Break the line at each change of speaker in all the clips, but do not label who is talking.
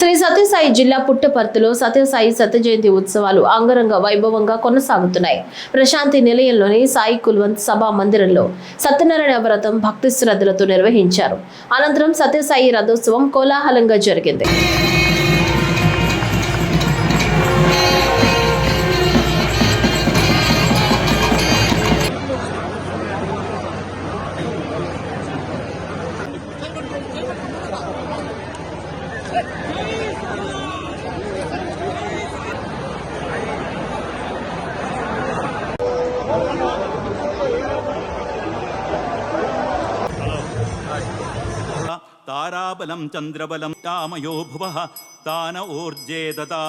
శ్రీ సత్యసాయి జిల్లా పుట్టపర్తిలో సత్యసాయి సత్య జయంతి ఉత్సవాలు అంగరంగ వైభవంగా కొనసాగుతున్నాయి. ప్రశాంతి నిలయంలోని సాయి కుల్వంత్ సభా మందిరంలో సత్యనారాయణ వ్రతం భక్తి శ్రద్ధలతో నిర్వహించారు. అనంతరం సత్యసాయి రథోత్సవం కోలాహలంగా జరిగింది.
ताराबलं चन्द्रबलं तामयो भुवः तान ऊर्जे
ददा।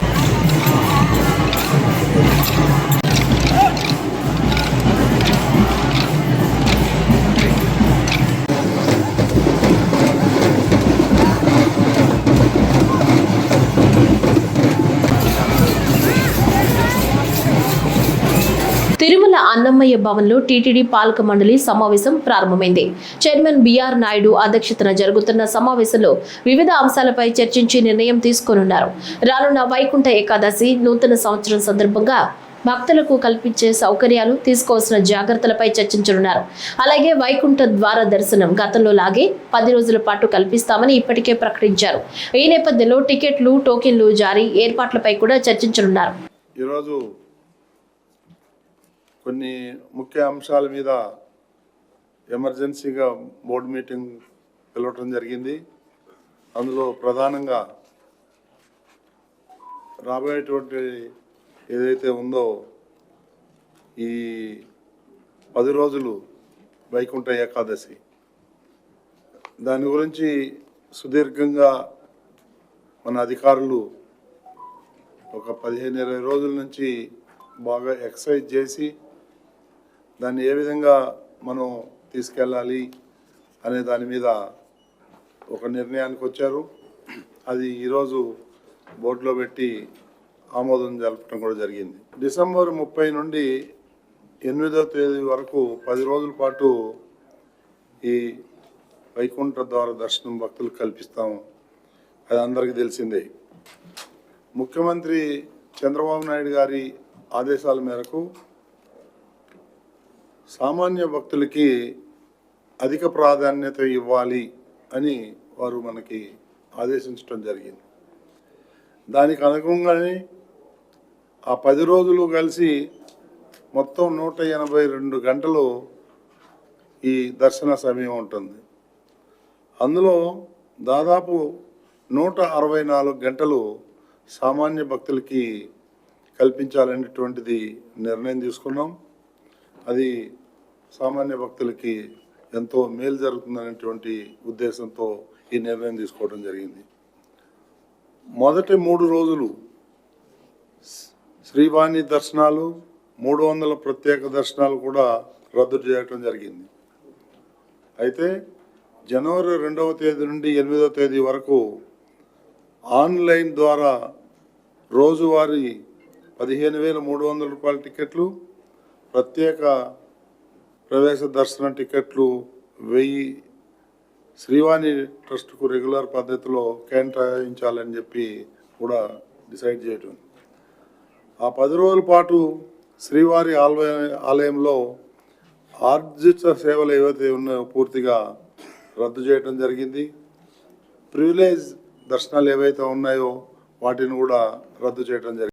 అన్నమయ్య భవన్లో టీటీడీ పాలక మండలి సమావేశం ప్రారంభమైంది. చైర్మన్ బిఆర్ నాయుడు అధ్యక్షతన జరుగుతున్న సమావేశంలో వివిధ అంశాలపై చర్చించి నిర్ణయం తీసుకోనున్నారు. రానున్న వైకుంఠ ఏకాదశి నూతన సంవత్సరం సందర్భంగా భక్తులకు కల్పించే సౌకర్యాలు తీసుకోవాల్సిన జాగ్రత్తలపై చర్చించనున్నారు. అలాగే వైకుంఠ ద్వార దర్శనం గతంలో లాగే పది రోజుల పాటు కల్పిస్తామని ఇప్పటికే ప్రకటించారు. ఈ నేపథ్యంలో టికెట్లు టోకెన్లు జారీ ఏర్పాట్లపై కూడా చర్చించనున్నారు.
ఈరోజు కొన్ని ముఖ్య అంశాల మీద ఎమర్జెన్సీగా బోర్డు మీటింగ్ పిలవటం జరిగింది. అందులో ప్రధానంగా రాబోయేటువంటి ఏదైతే ఉందో ఈ పది రోజులు వైకుంఠ ఏకాదశి. దాని గురించి సుదీర్ఘంగా మన అధికారులు ఒక పదిహేను ఇరవై రోజుల నుంచి బాగా ఎక్సర్సైజ్ చేసి దాన్ని ఏ విధంగా మనం తీసుకెళ్ళాలి అనే దాని మీద ఒక నిర్ణయానికి వచ్చారు. అది ఈరోజు బోర్డులో పెట్టి ఆమోదం జరపడం కూడా జరిగింది. డిసెంబర్ ముప్పై నుండి ఎనిమిదవ తేదీ వరకు పది రోజుల పాటు ఈ వైకుంఠ ద్వార దర్శనం భక్తులకు కల్పిస్తాము అది అందరికీ తెలిసిందే. ముఖ్యమంత్రి చంద్రబాబు నాయుడు గారి ఆదేశాల మేరకు సామాన్య భక్తులకి అధిక ప్రాధాన్యత ఇవ్వాలి అని వారు మనకి ఆదేశించడం జరిగింది. దానికి అనుగుణంగానే ఆ పది రోజులు కలిసి మొత్తం నూట ఎనభై రెండు గంటలు ఈ దర్శన సమయం ఉంటుంది. అందులో దాదాపు నూట అరవై నాలుగు గంటలు సామాన్య భక్తులకి కల్పించాలనేటువంటిది నిర్ణయం తీసుకున్నాం. అది సామాన్య భక్తులకి ఎంతో మేలు జరుగుతుందనేటువంటి ఉద్దేశంతో ఈ నిర్ణయం తీసుకోవడం జరిగింది. మొదటి మూడు రోజులు శ్రీవాణి దర్శనాలు మూడు వందల ప్రత్యేక దర్శనాలు కూడా రద్దు చేయటం జరిగింది. అయితే జనవరి రెండవ తేదీ నుండి ఎనిమిదవ తేదీ వరకు ఆన్లైన్ ద్వారా రోజువారీ పదిహేను వేల మూడు వందల రూపాయల టికెట్లు ప్రత్యేక ప్రవేశ దర్శన టికెట్లు వెయ్యి శ్రీవాణి ట్రస్ట్కు రెగ్యులర్ పద్ధతిలో కేటాయించాలని చెప్పి కూడా డిసైడ్ చేయటం. ఆ పది రోజుల పాటు శ్రీవారి ఆలయ ఆలయంలో ఆర్జిత సేవలు ఏవైతే ఉన్నాయో పూర్తిగా రద్దు చేయటం జరిగింది. ప్రివిలేజ్ దర్శనాలు ఏవైతే ఉన్నాయో వాటిని కూడా రద్దు చేయడం జరిగింది.